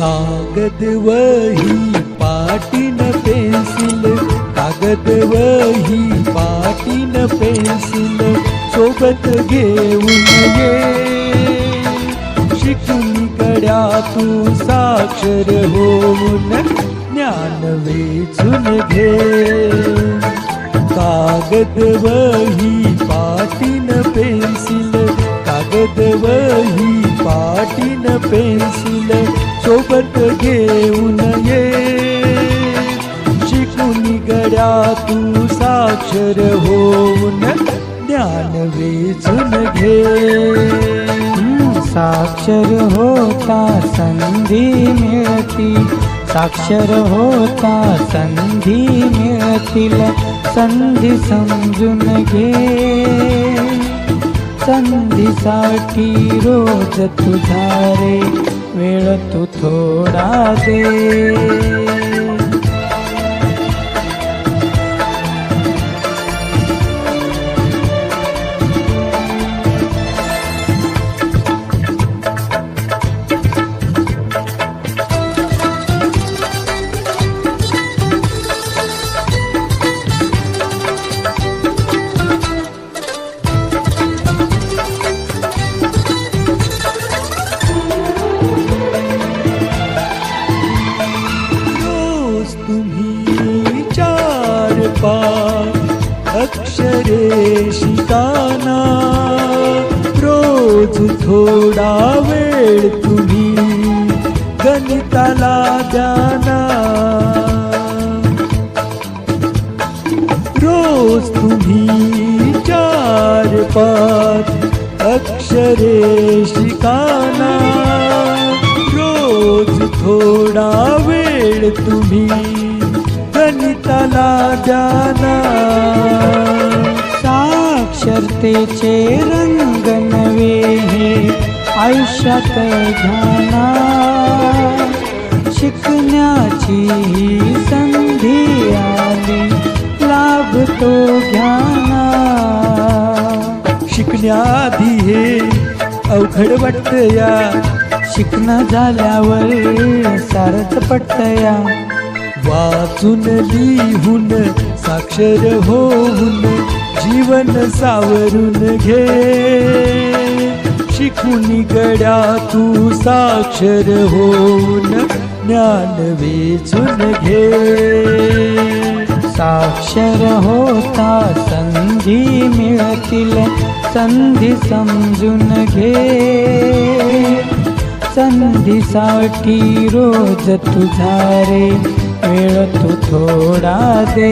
कागद वही पाटीन पेन्सिल कागद वही पाटीन पेन्सिल सोबत घेऊन ये. शिकून कड्या तू साक्षर होऊन ज्ञान वेचून घे. कागद वही पाटीन पेन्सिल कागद वही पाटीन पेन्सिल सोबत घेऊन ये. शिकून गड्या तू साक्षर होऊन ज्ञान वेचून घे. साक्षर होता संधी मिळती. साक्षर होता संधी मिळतील. संधी समजून घे. संधीसाठी रोज तुझा रे. वेळ तू थोडा दे. अक्षरे शिकाना रोज थोडा वेळ तुम्ही गणिताला जाना रोज तुम्ही चार पाच अक्षरे शिकाना रोज थोडा वेळ तुम्ही गणिताला जाना साक्षरतेचे रंग नवे हे आयुष्यात घाना शिकण्याची ही संधी आली लाभ तो घ्याना शिकण्याआधी हे अवघड वाटत या शिकणं झाल्यावर सारच पटतया वाचून लिहून साक्षर होऊन जीवन सावरून घे. शिकून गड्या तू साक्षर होऊन ज्ञान वेचून घे. साक्षर होता संधी मिळतील संधी समजून घे. संधीसाठी रोज तुझा रे वेळ तू थोडा दे